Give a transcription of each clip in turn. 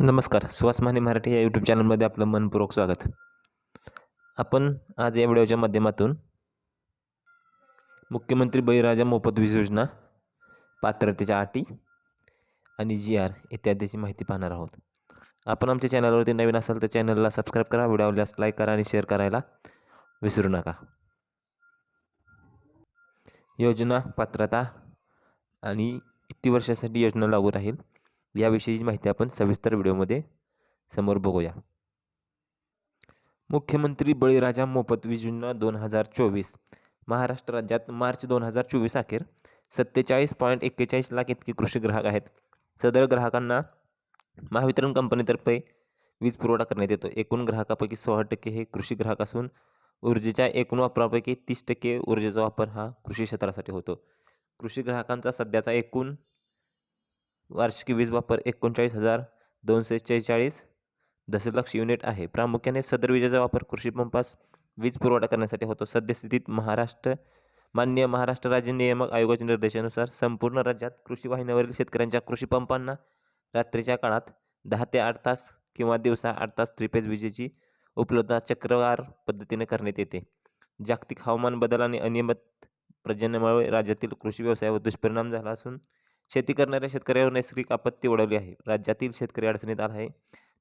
नमस्कार सुहास माने मराठी या यूट्यूब चॅनलमध्ये आपलं मनपूर्वक स्वागत. आपण आज या व्हिडिओच्या माध्यमातून मुख्यमंत्री बळीराजा मोफत वीज योजना पात्रतेच्या अटी आणि जी आर इत्यादीची माहिती पाहणार आहोत. आपण आमच्या चॅनलवरती नवीन असाल तर चॅनलला सबस्क्राईब करा व्हिडिओ आवडल्यास लाईक करा आणि शेअर करायला विसरू नका. योजना पात्रता आणि किती वर्षासाठी योजना लागू राहील? याविषयीची माहिती आपण सविस्तर व्हिडिओमध्ये समोर बघूया. मुख्यमंत्री बळीराजा मोफत वीज योजना दोन हजार चोवीस महाराष्ट्र राज्यात मार्च दोन हजार चोवीस अखेर सत्तेचाळीस पॉईंट एक्केचाळीस लाख इतके कृषी ग्राहक आहेत. सदर ग्राहकांना महावितरण कंपनीतर्फे वीज पुरवठा करण्यात येतो. एकूण ग्राहकापैकी सोळा टक्के हे कृषी ग्राहक असून ऊर्जेच्या एकूण वापरापैकी तीस टक्के ऊर्जेचा वापर हा कृषी क्षेत्रासाठी होतो. कृषी ग्राहकांचा सध्याचा एकूण वार्षिक वीज वापर एकोणचाळीस हजार दोनशे शेहेचाळीस दशलक्ष युनिट आहे. प्रामुख्याने सदर विजेचा वापर कृषी पंपास वीज पुरवठा करण्यासाठी होतो. सद्यस्थितीत महाराष्ट्र मान्य महाराष्ट्र राज्य नियामक आयोगाच्या निर्देशानुसार संपूर्ण राज्यात कृषी वाहिन्यावरील शेतकऱ्यांच्या कृषी पंपांना रात्रीच्या काळात दहा ते आठ तास किंवा दिवसा आठ तास त्रिपेज विजेची उपलब्धता चक्रवार पद्धतीने करण्यात येते. जागतिक हवामान बदल आणि अनियमित पर्जन्यामुळे राज्यातील कृषी व्यवसायावर दुष्परिणाम झाला असून शेती करणाऱ्या शेतकऱ्यावर नैसर्गिक आपत्ती ओढवली आहे. राज्यातील शेतकरी अडचणीत आला आहे.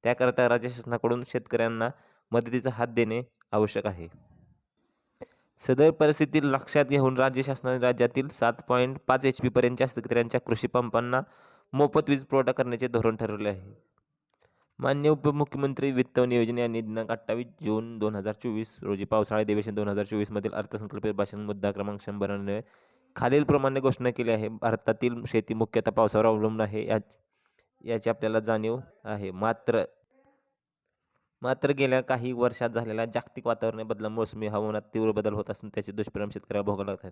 त्याकरता राज्य शासनाकडून शेतकऱ्यांना मदतीचा हात देणे आवश्यक आहे. सदर परिस्थिती लक्षात घेऊन राज्य शासनाने राज्यातील सात पॉईंट पाच एच पीपर्यंतच्या शेतकऱ्यांच्या कृषी पंपांना मोफत वीज पुरवठा करण्याचे धोरण ठरवले आहे. मान्य उपमुख्यमंत्री वित्त नियोजन यांनी दिनांक अठ्ठावीस जून दोन हजार चोवीस रोजी पावसाळी अधिवेशन दोन हजार चोवीसमधील अर्थसंकल्पीय भाषण मुद्दा क्रमांक शंभर खालीलप्रमाणे घोषणा केली आहे. भारतातील शेती मुख्यतः पावसावर अवलंबून आहे. या याची आपल्याला जाणीव आहे. मात्र मात्र गेल्या काही वर्षात झालेल्या जागतिक वातावरण बदला मोसमी हवामानात तीव्र बदल होत असून त्याचे दुष्परिणाम शेतकऱ्याला भोगावे लागतात.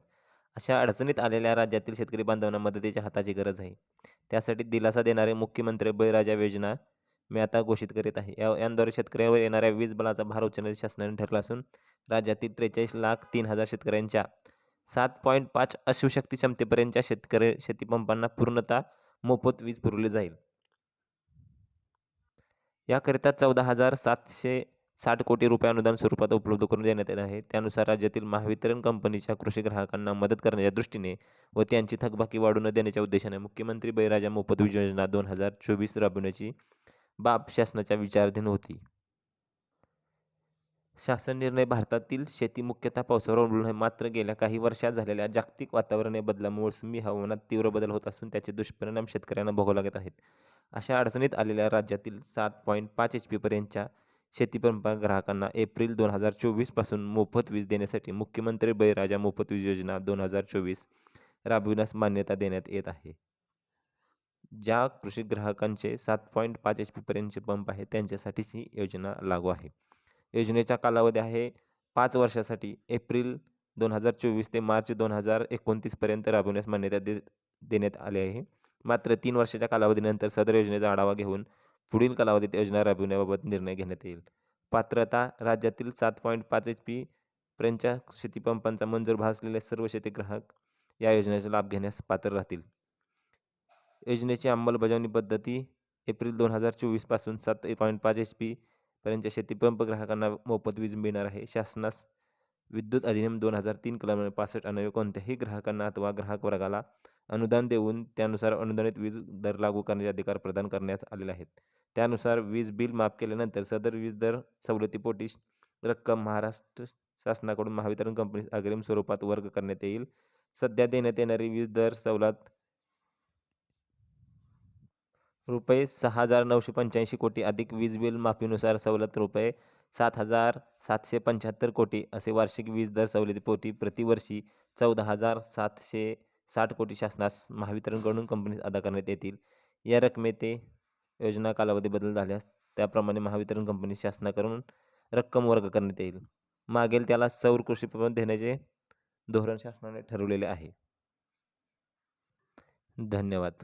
अशा अडचणीत आलेल्या राज्यातील शेतकरी बांधवांना मदतीच्या हाताची गरज आहे. त्यासाठी दिलासा देणारे मुख्यमंत्री बळीराजा योजना मी आता घोषित करीत आहे. या यांद्वारे शेतकऱ्यावर येणाऱ्या वीज बलाचा भार उचलण्याचे शासनाने ठरला असून राज्यातील त्रेचाळीस लाख तीन हजार शेतकऱ्यांच्या सात पॉईंट पाच अश्वशक्ती क्षमतेपर्यंतच्या शेतकरी शेतीपंपांना पूर्णतः मोफत वीज पुरवली जाईल. याकरिता चौदा हजार सातशे साठ कोटी रुपये अनुदान स्वरूपात उपलब्ध करून देण्यात येणार आहे. त्यानुसार राज्यातील महावितरण कंपनीच्या कृषी ग्राहकांना मदत करण्याच्या दृष्टीने व त्यांची थकबाकी वाढू न देण्याच्या उद्देशाने मुख्यमंत्री बळीराजा मोफत वीज योजना दोन हजार चोवीस राबविण्याची बाब शासनाच्या विचाराधीन होती. शासन निर्णय भारतातील शेती मुख्यतः पावसावर अवलंबून आहे. मात्र गेल्या काही वर्षात झालेल्या जागतिक वातावरणीय बदलामुळे मोसमी हवामानात तीव्र बदल होत असून त्याचे दुष्परिणाम शेतकऱ्यांना भोगावे लागत आहेत. अशा अडचणीत आलेल्या राज्यातील सात पॉईंट पाच एच पीपर्यंतच्या शेतीपंप ग्राहकांना एप्रिल दोन हजार चोवीसपासून मोफत वीज देण्यासाठी मुख्यमंत्री बळीराजा मोफत वीज योजना दोन हजार चोवीस राबविण्यास मान्यता देण्यात येत आहे. ज्या कृषी ग्राहकांचे सात पॉईंट पाच एच पीपर्यंतचे पंप आहेत त्यांच्यासाठीच ही योजना लागू आहे. योजनेचा कालावधी आहे पाच वर्षासाठी. एप्रिल दोन हजार चोवीस ते मार्च दोन हजार एकोणतीसपर्यंत राबवण्यास मान्यता दे देण्यात आली आहे. मात्र तीन वर्षाच्या कालावधीनंतर सदर योजनेचा आढावा घेऊन पुढील कालावधीत योजना राबविण्याबाबत निर्णय घेण्यात येईल. पात्रता राज्यातील सात पॉईंट पाच एच पी पर्यंतच्या शेतीपंपांचा मंजूर भासलेले सर्व शेती ग्राहक या योजनेचा लाभ घेण्यास पात्र राहतील. योजनेची अंमलबजावणी पद्धती एप्रिल दोन हजार चोवीसपासून सात पॉईंट पाच एच पी पर्यंतच्या शेतीपंप ग्राहकांना मोफत वीज मिळणार आहे. शासनास विद्युत अधिनियम दोन हजार तीन कलम पासष्ट अन्वये कोणत्याही ग्राहकांना अथवा ग्राहक वर्गाला अनुदान देऊन त्यानुसार अनुदानित वीज दर लागू करण्याचे अधिकार प्रदान करण्यात आलेले आहेत. त्यानुसार वीज बिल माफ केल्यानंतर सदर वीज दर सवलतीपोटी रक्कम महाराष्ट्र शासनाकडून महावितरण कंपनीस अग्रिम स्वरूपात वर्ग करण्यात येईल. सध्या देण्यात येणारी वीज दर सवलत रुपये सहा हजार नऊशे पंच्याऐंशी कोटी अधिक वीज बिल माफीनुसार सवलत रुपये सात हजार सातशे पंच्याहत्तर कोटी असे वार्षिक वीज दर सवलतीपोटी प्रतिवर्षी चौदा हजार सातशे साठ कोटी शासनास महावितरणकडून कंपनीस अदा करण्यात येतील. या रकमेते योजना कालावधी बदल झाल्यास त्याप्रमाणे महावितरण कंपनी शासनाकडून रक्कम वर्ग करण्यात येईल. मागेल त्याला सौर कृषी देण्याचे धोरण शासनाने ठरवलेले आहे. धन्यवाद.